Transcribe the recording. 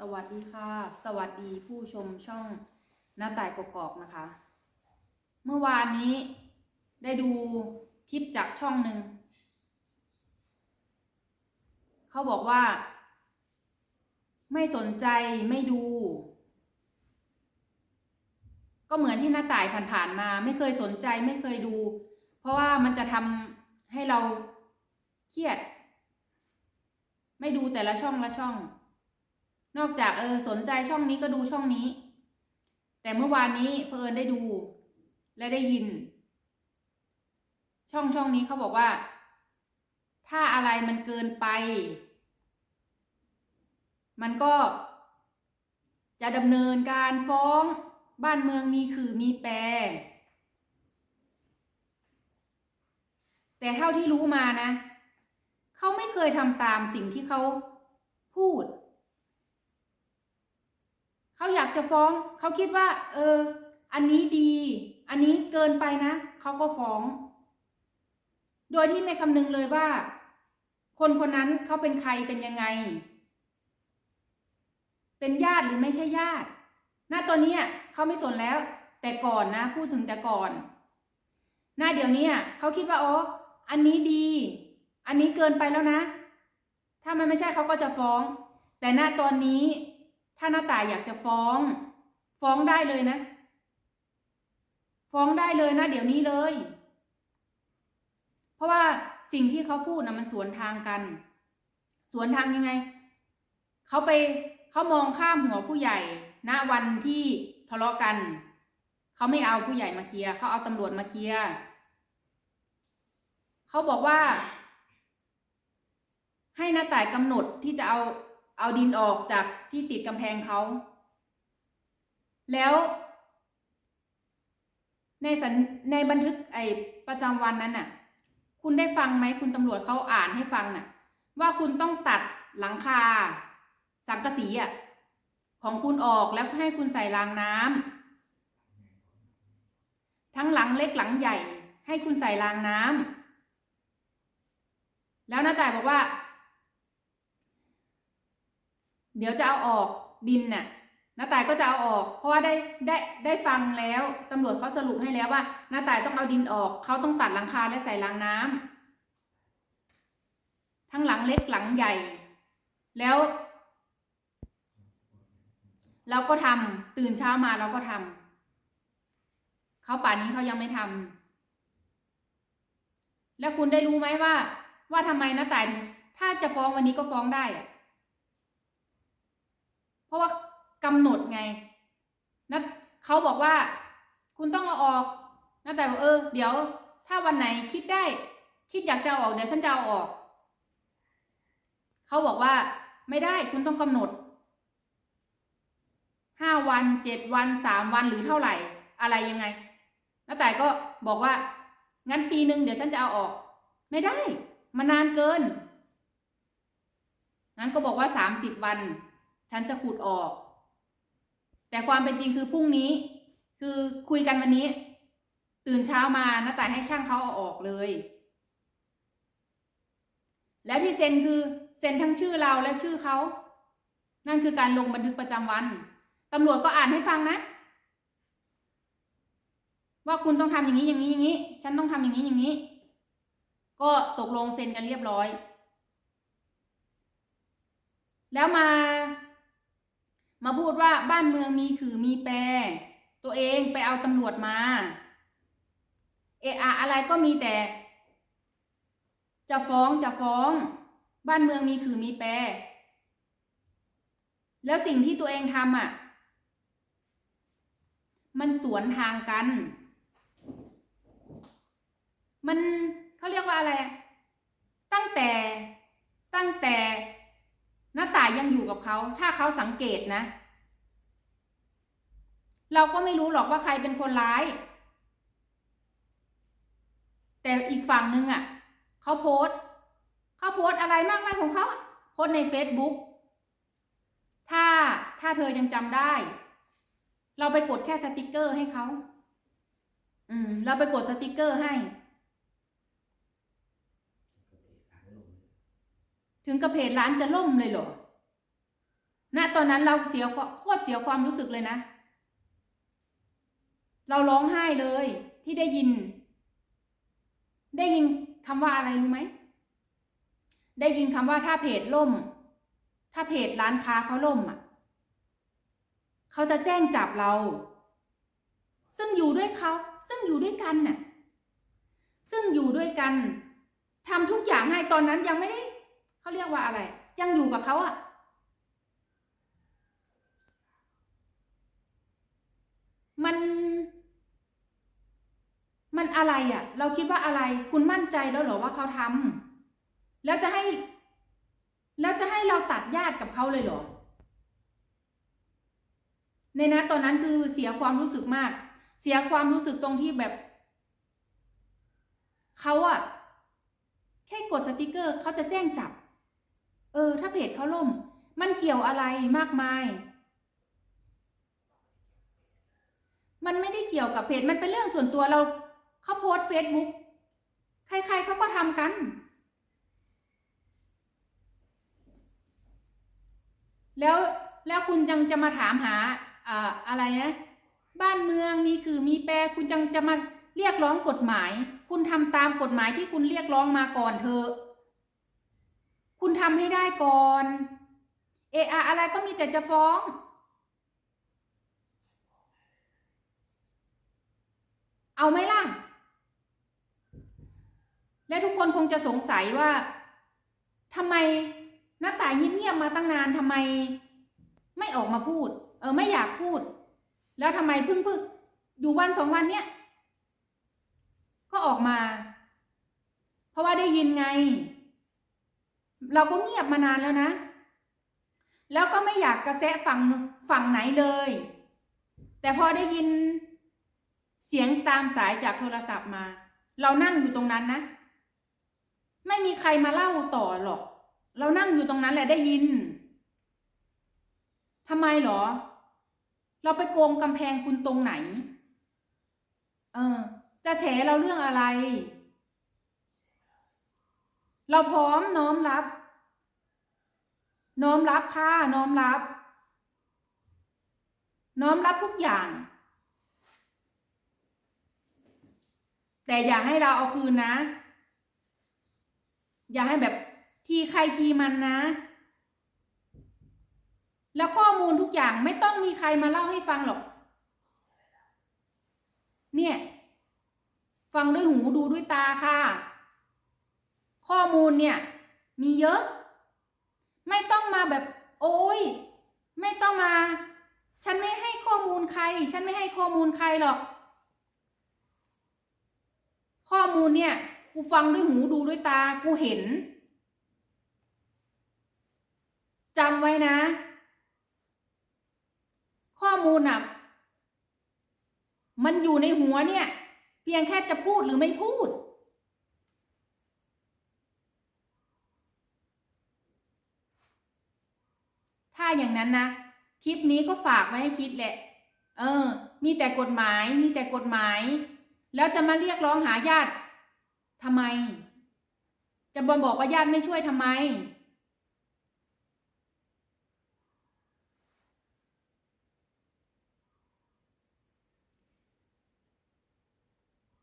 สวัสดีค่ะ สวัสดีผู้ชมช่องหน้าต่ายกกอกนะคะ เมื่อวานนี้ได้ดูคลิปจากช่องหนึ่งเขาบอกว่า ไม่สนใจไม่ดู ก็เหมือนที่หน้าต่ายผ่านๆมา ไม่เคยสนใจไม่เคยดู เพราะว่ามันจะทำให้เราเครียด ไม่ดูแต่ละช่องละช่อง นอกจากเออสนใจช่องนี้ก็ดูช่องนี้ แต่เมื่อวานนี้เพอเอิญได้ดูและได้ยิน ช่องช่องนี้เขาบอกว่า ถ้าอะไรมันเกินไป มันก็จะดำเนินการฟ้องบ้านเมืองมีคือมีแปร แต่เท่าที่รู้มานะ เขาไม่เคยทำตามสิ่งที่เขาพูด เขาอยากจะฟ้อง เขาคิดว่า เออ อันนี้ดี อันนี้เกินไปนะ เขาก็ฟ้อง โดยที่ไม่คำนึงเลยว่า คนคนนั้นเขาเป็นใครเป็นยังไง เป็นญาติหรือไม่ใช่ญาติ หน้าตัวนี้เขาไม่สนแล้ว แต่ก่อนนะ พูดถึงแต่ก่อน หน้าเดี๋ยวนี้เขาคิดว่าอ๋ออันนี้ดี อันนี้เกินไปแล้วนะ ถ้ามันไม่ใช่เขาก็จะฟ้อง แต่หน้าตอนนี้ ถ้าหน้าตายอยากจะฟ้อง ฟ้องได้เลยนะ ฟ้องได้เลยนะ เดี๋ยวนี้เลย เพราะว่าสิ่งที่เขาพูดนะมันสวนทางกัน สวนทางยังไง เขาไปเขามองข้ามหัวผู้ใหญ่ณวันที่ทะเลาะกัน เขาไม่เอาผู้ใหญ่มาเคลียร์เขาเอาตำรวจมาเคลียร์เขาบอกว่า ให้หน้าต่ายกำหนดที่จะเอา เอาดินออกจากที่ติดกำแพงเขา แล้ว ในสัญในบันทึกไอประจำวันนั้นน่ะ คุณได้ฟังไหมคุณตำรวจเขาอ่านให้ฟังน่ะ ว่าคุณต้องตัดหลังคา สังกะสีอะของคุณออกแล้วให้คุณใส่รางน้ำทั้งหลังเล็กหลังใหญ่ ให้คุณใส่รางน้ำแล้วน้าต่ายบอกว่า เดี๋ยวจะเอาออกดินน่ะน้าตายก็จะเอาออก เพราะว่าได้ได้ได้ฟังแล้วตำรวจเขาสรุปให้แล้วว่าน้าตายต้องเอาดินออกเขาต้องตัดหลังคาและใส่รางน้ำทั้งหลังเล็กหลังใหญ่ แล้ว เราก็ทำตื่นเช้ามาเราก็ทำเขาป่านนี้เขายังไม่ทำแล้วคุณได้รู้ไหมว่า ว่าทำไมน้าตายถึงถ้าจะฟ้องวันนี้ก็ฟ้องได้อะ เพราะว่ากำหนดไงนะเขาบอกว่า คุณต้องเอาออกนะแต่ว่าเออ เดี๋ยว ถ้าวันไหนคิดได้ คิดอยากจะเอาออกเดี๋ยวฉันจะเอาออกเขาบอกว่า ไม่ได้คุณต้องกำหนดห้าวันเจ็ดวันสามวันหรือเท่าไหร่ อะไรยังไงนะแต่ก็บอกว่า งั้นปีหนึ่งเดี๋ยวฉันจะเอาออก ไม่ได้มันนานเกิน งั้นก็บอกว่าสามสิบวัน ฉันจะขุดออก แต่ความเป็นจริงคือพรุ่งนี้ คือคุยกันวันนี้ ตื่นเช้ามานะแต่ให้ช่างเขาเอาออกเลย แล้วที่เซ็นคือเซ็นทั้งชื่อเราและชื่อเขา นั่นคือการลงบันทึกประจำวันตำรวจก็อ่านให้ฟังนะ ว่าคุณต้องทำอย่างนี้อย่างนี้อย่างนี้ ฉันต้องทำอย่างนี้อย่างนี้ ก็ตกลงเซ็นกันเรียบร้อย แล้วมา มาพูดว่าบ้านเมืองมีขื่อมีแปร ตัวเองไปเอาตำรวจมา เอะอะอะไรก็มีแต่ จะฟ้องจะฟ้อง บ้านเมืองมีขื่อมีแปร แล้วสิ่งที่ตัวเองทำอะ มันสวนทางกัน มันเขาเรียกว่าอะไร ตั้งแต่ตั้งแต่ หน้าตายยังอยู่กับเขา ถ้าเขาสังเกตนะ เราก็ไม่รู้หรอกว่าใครเป็นคนร้าย แต่อีกฝั่งนึงอะเขาโพสเขาโพสอะไรมากมายของเขาโพสใน Facebook ถ้าถ้าเธอยังจำได้ เราไปกดแค่สติกเกอร์ให้เขา อืม เราไปกดสติกเกอร์ให้ ถึงกับเพจร้านจะล่มเลยเหรอณตอนนั้นเราเสียความโคตรเสียความรู้สึกเลยนะ เราร้องไห้เลยที่ได้ยิน ได้ยินคำว่าอะไรรู้ไหม ได้ยินคำว่าถ้าเพจล่ม ถ้าเพจร้านค้าเขาล่มอะ เขาจะแจ้งจับเรา ซึ่งอยู่ด้วยเขา ซึ่งอยู่ด้วยกันน่ะ ซึ่งอยู่ด้วยกันทำทุกอย่างให้ตอนนั้นยังไม่ได้ เขาเรียกว่าอะไร ยังอยู่กับเขาอะมัน มันอะไรอะเราคิดว่าอะไร คุณมั่นใจแล้วเหรอว่าเขาทำแล้วจะให้ แล้วจะให้เราตัดญาติกับเขาเลยเหรอ ในนะตอนนั้นคือเสียความรู้สึกมาก เสียความรู้สึกตรงที่แบบเขาอะแค่กดสติกเกอร์เขาจะแจ้งจับ เออ ถ้าเพจเขาล่ม มันเกี่ยวอะไรมากมาย มันไม่ได้เกี่ยวกับเพจ มันเป็นเรื่องส่วนตัวเราเขาโพสเฟซบุ๊กใครๆเขาก็ทำกัน แล้วแล้วคุณยังจะมาถามหาอ่าอะไรนะบ้านเมืองมีคือมีแปรคุณจังจะมาเรียกร้องกฎหมาย คุณทำตามกฎหมายที่คุณเรียกร้องมาก่อนเถอะ คุณทำให้ได้ก่อน เออะอะไรก็มีแต่จะฟ้อง เอาไหมล่ะ และทุกคนคงจะสงสัยว่าทำไมหน้าตายเงียบๆมาตั้งนานทำไม ไม่ออกมาพูด เออไม่อยากพูด แล้วทำไมเพิ่งเพิ่งอยู่วันสองวันเนี้ยก็ออกมา เพราะว่าได้ยินไง เราก็เงียบมานานแล้วนะ แล้วก็ไม่อยากกระแสฝั่งฝั่งไหนเลย แต่พอได้ยินเสียงตามสายจากโทรศัพท์มา เรานั่งอยู่ตรงนั้นนะ ไม่มีใครมาเล่าต่อหรอก เรานั่งอยู่ตรงนั้นแหละได้ยินทำไมหรอ เราไปโกงกำแพงคุณตรงไหน เออ จะแฉเราเรื่องอะไร เราพร้อมน้อมรับ น้อมรับค่ะน้อมรับ น้อมรับทุกอย่าง แต่อย่าให้เราเอาคืนนะ อย่าให้แบบทีใครทีมันนะ แล้วข้อมูลทุกอย่างไม่ต้องมีใครมาเล่าให้ฟังหรอก เนี่ย ฟังด้วยหูดูด้วยตาค่ะ ข้อมูลเนี่ยมีเยอะ ไม่ต้องมาแบบโอ้ยไม่ต้องมา ฉันไม่ให้ข้อมูลใคร ฉันไม่ให้ข้อมูลใครหรอก ข้อมูลเนี่ยกูฟังด้วยหูดูด้วยตากูเห็นจำไว้นะ ข้อมูลน่ะมันอยู่ในหัวเนี่ย เพียงแค่จะพูดหรือไม่พูด ถ้า อย่างนั้นนะคลิปนี้ก็ฝากไว้ให้คิดแหละ เออ มีแต่กฎหมาย มีแต่กฎหมาย แล้วจะมาเรียกร้องหาญาติทำไม จะบอบอกว่าญาติไม่ช่วยทำไม